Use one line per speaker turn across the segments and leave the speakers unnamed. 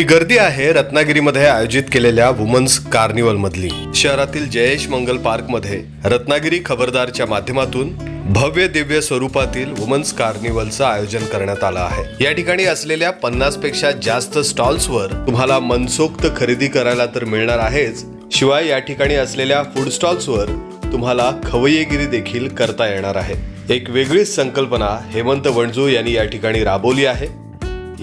ही गर्दी आहे रत्नागिरीमध्ये आयोजित केलेल्या वुमन्स कार्निवल मधली शहरातील जयेश मंगल पार्कमध्ये रत्नागिरी खबरदारच्या माध्यमातून भव्य दिव्य स्वरूपातील वुमन्स कार्निवलचं आयोजन करण्यात आलं आहे. या ठिकाणी असलेल्या पन्नासपेक्षा जास्त स्टॉल्सवर तुम्हाला मनसोक्त खरेदी करायला तर मिळणार आहेच. शिवाय या ठिकाणी असलेल्या फूड स्टॉल्सवर तुम्हाला खवय्येगिरी देखील करता येणार आहे. एक वेगळीच संकल्पना हेमंत वणजू यांनी या ठिकाणी राबवली आहे.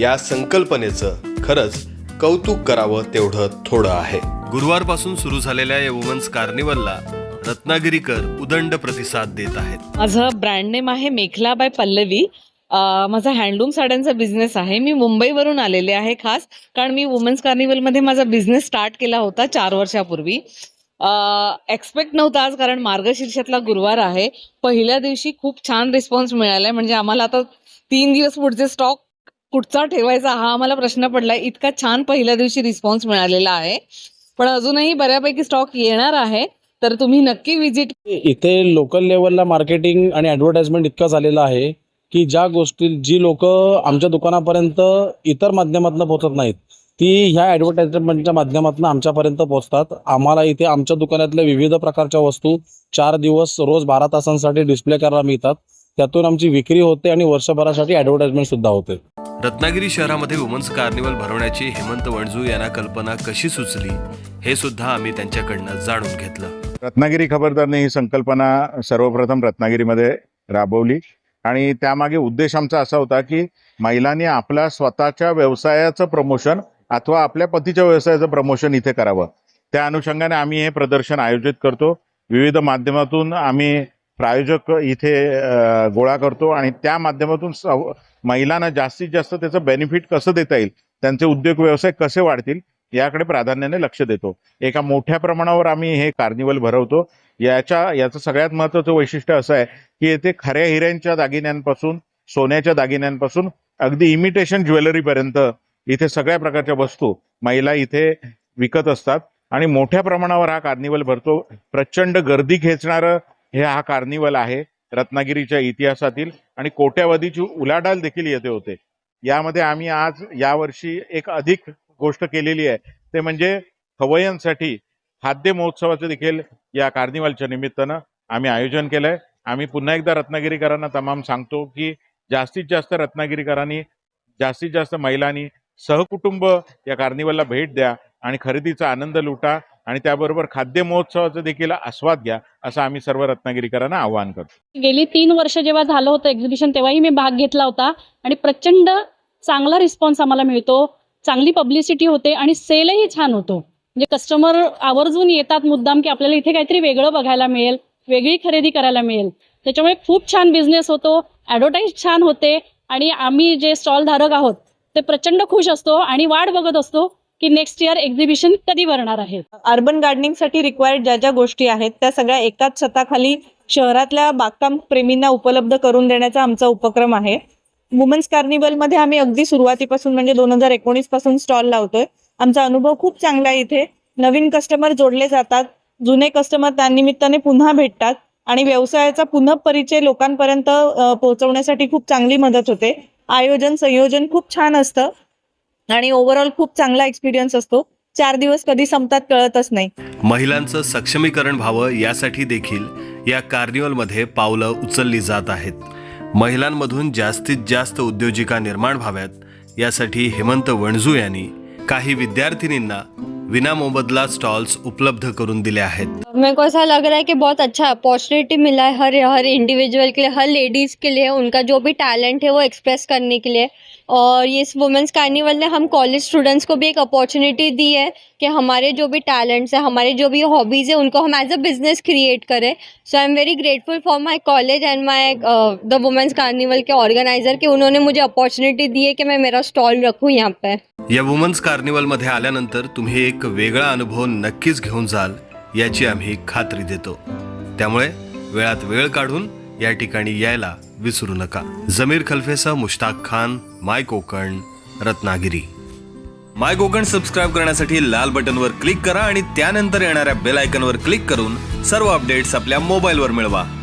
या संकल्पनेचं खरंच कौतुक करावं तेवढं थोडं आहे. गुरुवारपासून सुरू झालेल्या या वुमन्स कार्निवलला रत्नागिरीकर उदंड प्रतिसाद देत आहेत.
माझं ब्रँड नेम आहे मेखला बाय पल्लवी. अं, माझा हँडलूम साड्यांचा बिझनेस आहे. मी मुंबईवरून आलेले आहे खास कारण मी वुमन्स कार्निवलमध्ये माझा बिझनेस स्टार्ट केला होता चार वर्षापूर्वी. एक्सपेक्ट नव्हता आज कारण मार्गशीर्षातला गुरुवार आहे. पहिल्या दिवशी खूप छान रिस्पॉन्स मिळालाय. म्हणजे आम्हाला आता तीन दिवस पुढचे स्टॉक कुठचा ठेवायचा हा आम्हाला प्रश्न पडलाय. इतका छान पहिल्या दिवशी रिस्पॉन्स मिळालेला आहे. पण अजूनही बऱ्यापैकी स्टॉक येणार आहे. तर तुम्ही नक्की विजिट
इथे लोकल लेवलला मार्केटिंग आणि ॲडव्हर्टाइजमेंट इतकं झालेला आहे की ज्या गोष्टी जी लोक आमच्या दुकानापर्यंत इतर माध्यमातून पोहोचत नाहीत ती ह्या ॲडव्हर्टाइजमेंटच्या माध्यमातून आमच्यापर्यंत पोहोचतात. आम्हाला इथे आमच्या दुकानातल्या विविध प्रकारच्या वस्तू चार दिवस रोज बारा तासांसाठी डिस्प्ले करायला मिळतात. त्यातून आमची विक्री होते आणि वर्षभरासाठी ॲडव्हर्टाइजमेंट सुद्धा होते.
रत्नागिरी शहरामध्ये वुमन्स कार्निवल भरवण्याची हेमंत वणजू यांना कल्पना कशी सुचली हे सुद्धा आम्ही त्यांच्याकडनं जाणून घेतलं.
रत्नागिरी खबरदारने ही संकल्पना सर्वप्रथम रत्नागिरीमध्ये राबवली. आणि त्यामागे उद्देश आमचा असा होता की महिलांनी आपल्या स्वतःच्या व्यवसायाचं प्रमोशन अथवा आपल्या पतीच्या व्यवसायाचं प्रमोशन इथे करावं. त्या अनुषंगाने आम्ही हे प्रदर्शन आयोजित करतो. विविध माध्यमातून आम्ही प्रायोजक इथे गोळा करतो आणि त्या माध्यमातून महिलांना जास्तीत जास्त त्याचं बेनिफिट कसं देता येईल? त्यांचे उद्योग व्यवसाय कसे वाढतील? याकडे प्राधान्याने लक्ष देतो. एका मोठ्या प्रमाणावर आम्ही हे कार्निवल भरवतो. याच्या याचं सगळ्यात महत्त्वाचं वैशिष्ट्य असं आहे की येथे खऱ्या हिऱ्यांच्या दागिन्यांपासून सोन्याच्या दागिन्यांपासून अगदी इमिटेशन ज्वेलरीपर्यंत इथे सगळ्या प्रकारच्या वस्तू महिला इथे विकत असतात. आणि मोठ्या प्रमाणावर हा कार्निवल भरतो. प्रचंड गर्दी खेचणारं हे हा कार्निवल आहे रत्नागिरीच्या इतिहासातील आणि कोट्यावधीची उलाढाल देखील येथे होते. यामध्ये आम्ही आज यावर्षी एक अधिक गोष्ट केलेली आहे ते म्हणजे खवय्यांसाठी खाद्य महोत्सवाचं देखील या कार्निवलच्या निमित्तानं आम्ही आयोजन केलंय. आम्ही पुन्हा एकदा रत्नागिरीकरांना तमाम सांगतो की जास्तीत जास्त रत्नागिरीकरांनी जास्तीत जास्त महिलांनी सहकुटुंब या कार्निवलला भेट द्या आणि खरेदीचा आनंद लुटा. आणि त्याबरोबर खाद्य महोत्सवाचा देखील आस्वाद घ्या असं आम्ही सर्व रत्नागिरीकरांना आवाहन करतो.
गेली तीन वर्ष जेव्हा झालं होतं एक्झिबिशन तेव्हाही मी भाग घेतला होता. आणि प्रचंड चांगला रिस्पॉन्स आम्हाला मिळतो. चांगली पब्लिसिटी होते आणि सेलही छान होतो. म्हणजे कस्टमर आवर्जून येतात मुद्दाम की आपल्याला इथे काहीतरी वेगळं बघायला मिळेल वेगळी खरेदी करायला मिळेल. त्याच्यामुळे खूप छान बिझनेस होतो. ॲडव्हर्टाईज छान होते. आणि आम्ही जे स्टॉल धारक आहोत ते प्रचंड खुश असतो आणि वाट बघत असतो. की नेक्स्ट इयर एक्झिबिशन कधी भरणार आहे?
अर्बन गार्डनिंगसाठी रिक्वायर्ड ज्या ज्या गोष्टी आहेत त्या सगळ्या एकाच छताखाली शहरातल्या बागकाम प्रेमींना उपलब्ध करून देण्याचा आमचा उपक्रम आहे. वुमन्स कार्निवलमध्ये आम्ही अगदी सुरुवातीपासून म्हणजे दोन हजार एकोणीसपासून स्टॉल लावतोय. आमचा अनुभव खूप चांगला आहे इथे. नवीन कस्टमर जोडले जातात जुने कस्टमर त्यानिमित्ताने पुन्हा भेटतात आणि व्यवसायाचा पुन्हा परिचय लोकांपर्यंत पोहोचवण्यासाठी खूप चांगली मदत होते. आयोजन संयोजन खूप छान असतं. आणि ओव्हरऑल खूप चांगला एक्सपिरियन्स असतो. चार दिवस कधी संपतात कळतच नाही.
महिलांचं सक्षमीकरण व्हावं यासाठी देखील या कार्निवलमध्ये पावलं उचलली जात आहेत. महिलांमधून जास्तीत जास्त उद्योजिका निर्माण व्हाव्यात यासाठी हेमंत वणजू यांनी काही विद्यार्थिनींना विनामोबदला स्टॉल्स उपलब्ध करून दिले आहेत.
मेरे को ऐसा लग रहा है कि बहुत अच्छा अपॉर्चुनिटी मिला है हर हर इंडिविजुअल के लिए, हर लेडीज़ के लिए, उनका जो भी टैलेंट है वो एक्सप्रेस करने के लिए। और ये इस वुमेंस कार्निवल ने हम कॉलेज स्टूडेंट्स को भी एक अपॉर्चुनिटी दी है कि हमारे जो भी टैलेंट्स हैं, हमारे जो भी हॉबीज़ है, उनको हम एज अ बिज़नेस क्रिएट करें। So I am very grateful for my college and my the women's carnival K organiser के उन्होंने मुझे अपॉर्चुनिटी दी है कि मैं मेरा स्टॉल रखूँ यहाँ पे
या वुमन्स कार्निवलमध्ये आल्यानंतर तुम्ही एक वेगळा अनुभव नक्कीच घेऊन जाल याची आम्ही खात्री देतो. त्यामुळे वेळात वेळ काढून या ठिकाणी यायला विसरू नका. Jamir खलफेसह Mushtaq Khan my Konkan Ratnagiri. My Konkan subscribe करण्यासाठी लाल बटनवर क्लिक करा आणि त्यानंतर येणाऱ्या बेल आयकनवर क्लिक करून सर्व अपडेट्स आपल्या मोबाईलवर मिळवा.